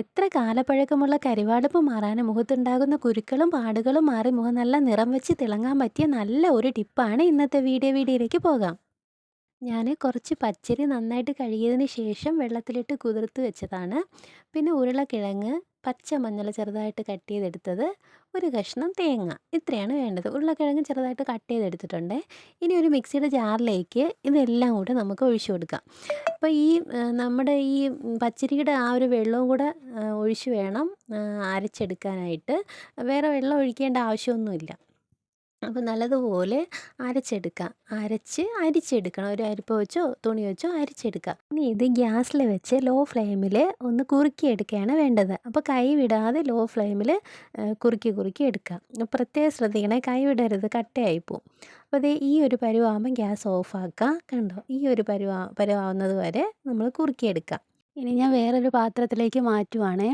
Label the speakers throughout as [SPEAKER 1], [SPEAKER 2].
[SPEAKER 1] എത്ര കാലപ്പഴക്കമുള്ള കരിവാടുപ്പ് മാറാൻ മുഖത്തുണ്ടാകുന്ന കുരുക്കളും പാടുകളും മാറി മുഖം നല്ല നിറം വെച്ച് തിളങ്ങാൻ പറ്റിയ നല്ല ഒരു ടിപ്പാണ് ഇന്നത്തെ വീഡിയോ വീഡിയോയിലേക്ക് പോകാം. ഞാൻ കുറച്ച് പച്ചരി നന്നായിട്ട് കഴുകിയതിന് ശേഷം വെള്ളത്തിലിട്ട് കുതിർത്ത് വെച്ചതാണ്. പിന്നെ ഉരുളക്കിഴങ്ങ് പച്ചമഞ്ഞൾ ചെറുതായിട്ട് കട്ട് ചെയ്തെടുത്തത് ഒരു കഷ്ണം തേങ്ങ ഇത്രയാണ് വേണ്ടത്. ഉരുളക്കിഴങ്ങ് ചെറുതായിട്ട് കട്ട് ചെയ്തെടുത്തിട്ടുണ്ട്. ഇനി ഒരു മിക്സിയുടെ ജാറിലേക്ക് ഇതെല്ലാം കൂടെ നമുക്ക് ഒഴിച്ചു കൊടുക്കാം. അപ്പോൾ ഈ നമ്മുടെ ഈ പച്ചരിയുടെ ആ ഒരു വെള്ളവും കൂടെ ഒഴിച്ചു വേണം അരച്ചെടുക്കാനായിട്ട്. വേറെ വെള്ളം ഒഴിക്കേണ്ട ആവശ്യമൊന്നുമില്ല. അപ്പോൾ നല്ലതുപോലെ അരച്ചെടുക്കുക അരച്ച് അരിച്ചെടുക്കണം. ഒരു അരിപ്പ വെച്ചോ തുണി വെച്ചോ അരിച്ചെടുക്കുക ഇനി ഇത് ഗ്യാസിൽ വെച്ച് ലോ ഫ്ലെയിമിൽ ഒന്ന് കുറുക്കിയെടുക്കുകയാണ് വേണ്ടത്. അപ്പോൾ കൈ വിടാതെ ലോ ഫ്ലെയിമിൽ കുറുക്കി കുറുക്കി എടുക്കുക പ്രത്യേകം ശ്രദ്ധിക്കണേ കൈ വിടരുത് കട്ടയായി പോവും. അപ്പോൾ അതേ ഈ ഒരു പരുവാകുമ്പം ഗ്യാസ് ഓഫാക്കുക കണ്ടോ? ഈ ഒരു പരുവാ പരുവാകുന്നത് വരെ നമ്മൾ കുറുക്കിയെടുക്കുക ഇനി ഞാൻ വേറൊരു പാത്രത്തിലേക്ക് മാറ്റുവാണേ.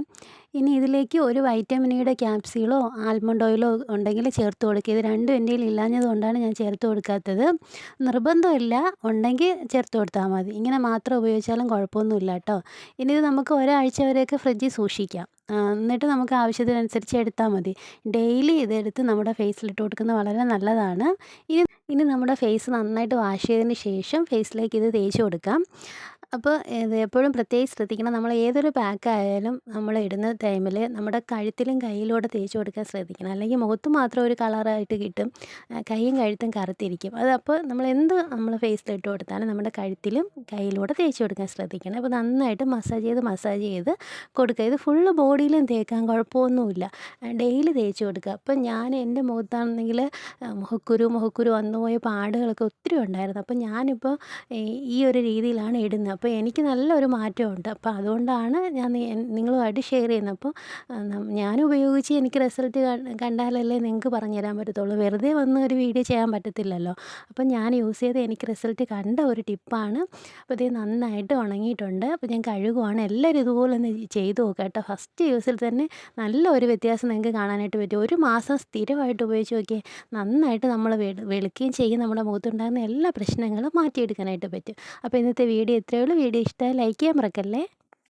[SPEAKER 1] ഇനി ഇതിലേക്ക് ഒരു വൈറ്റമിൻ ഇയുടെ ക്യാപ്സ്യൂളോ ആൽമണ്ട് ഓയിലോ ഉണ്ടെങ്കിൽ ചേർത്ത് കൊടുക്കുക. ഇത് രണ്ടും എന്റെ ഇല്ലാഞ്ഞത് കൊണ്ടാണ് ഞാൻ ചേർത്ത് കൊടുക്കാത്തത്. നിർബന്ധമില്ല ഉണ്ടെങ്കിൽ ചേർത്ത് കൊടുത്താൽ മതി. ഇങ്ങനെ മാത്രം ഉപയോഗിച്ചാലും കുഴപ്പമൊന്നുമില്ല കേട്ടോ. ഇനി ഇത് നമുക്ക് ഒരാഴ്ച വരെയൊക്കെ ഫ്രിഡ്ജിൽ സൂക്ഷിക്കാം. എന്നിട്ട് നമുക്ക് ആവശ്യത്തിനനുസരിച്ച് എടുത്താൽ മതി. ഡെയിലി ഇതെടുത്ത് നമ്മുടെ ഫേസിലിട്ട് കൊടുക്കുന്നത് വളരെ നല്ലതാണ്. ഇനി ഇനി നമ്മുടെ ഫേസ് നന്നായിട്ട് വാഷ് ചെയ്തതിന് ശേഷം ഫേസിലേക്ക് ഇത് തേച്ച് കൊടുക്കാം. അപ്പോൾ ഇത് എപ്പോഴും പ്രത്യേകിച്ച് ശ്രദ്ധിക്കണം. നമ്മൾ ഏതൊരു പാക്കായാലും നമ്മൾ ഇടുന്ന ടൈമിൽ നമ്മുടെ കഴുത്തിലും കയ്യിലൂടെ തേച്ച് കൊടുക്കാൻ ശ്രദ്ധിക്കണം. അല്ലെങ്കിൽ മുഖത്ത് മാത്രം ഒരു കളറായിട്ട് കിട്ടും. കൈയും കഴുത്തും കറുത്തിരിക്കും. അത് അപ്പോൾ നമ്മൾ എന്ത് നമ്മൾ ഫേസിലിട്ട് കൊടുത്താലും നമ്മുടെ കഴുത്തിലും കയ്യിലൂടെ തേച്ച് കൊടുക്കാൻ ശ്രദ്ധിക്കണം. അപ്പോൾ നന്നായിട്ട് മസാജ് ചെയ്ത് മസാജ് ചെയ്ത് കൊടുക്കുക. ഇത് ഫുള്ള് ബോഡിയിലും തേക്കാൻ കുഴപ്പമൊന്നുമില്ല. ഡെയിലി തേച്ച് കൊടുക്കുക. അപ്പോൾ ഞാൻ എന്റെ മുഖത്താണെന്നെങ്കിൽ മുഖക്കുരു മുഖക്കുരു വന്നുപോയ പാടുകളൊക്കെ ഒത്തിരി ഉണ്ടായിരുന്നു. അപ്പോൾ ഞാനിപ്പോൾ ഈ ഒരു രീതിയിലാണ് ഇടുന്നത്. അപ്പോൾ എനിക്ക് നല്ലൊരു മാറ്റമുണ്ട്. അപ്പോൾ അതുകൊണ്ടാണ് ഞാൻ നിങ്ങളുമായിട്ട് ഷെയർ ചെയ്യുന്നത്. അപ്പോൾ ഞാൻ ഉപയോഗിച്ച് എനിക്ക് റിസൾട്ട് കണ്ടാലല്ലേ നിങ്ങൾക്ക് പറഞ്ഞു തരാൻ പറ്റത്തുള്ളൂ. വെറുതെ വന്ന് ഒരു വീഡിയോ ചെയ്യാൻ പറ്റത്തില്ലല്ലോ. അപ്പം ഞാൻ യൂസ് ചെയ്ത് എനിക്ക് റിസൾട്ട് കണ്ട ഒരു ടിപ്പാണ് അപ്പോൾ ഇത് നന്നായിട്ട് ഉണങ്ങിയിട്ടുണ്ട്. അപ്പോൾ ഞാൻ കഴുകുവാണ്. എല്ലാവരും ഇതുപോലെ ഒന്ന് ചെയ്ത് നോക്കുക കേട്ടോ. ഫസ്റ്റ് യൂസിൽ തന്നെ നല്ല ഒരു വ്യത്യാസം നിങ്ങൾക്ക് കാണാനായിട്ട് പറ്റും. ഒരു മാസം സ്ഥിരമായിട്ട് ഉപയോഗിച്ച് നോക്കിയാൽ നന്നായിട്ട് നമ്മൾ വെളുക്കുകയും ചെയ്യും. നമ്മുടെ മുഖത്തുണ്ടാകുന്ന എല്ലാ പ്രശ്നങ്ങളും മാറ്റിയെടുക്കാനായിട്ട് പറ്റും. അപ്പോൾ ഇന്നത്തെ വീഡിയോ ഇത്രയേ വീഡിയോ ഇഷ്ടമായി ലൈക്ക് ചെയ്യാൻ മറക്കല്ലേ?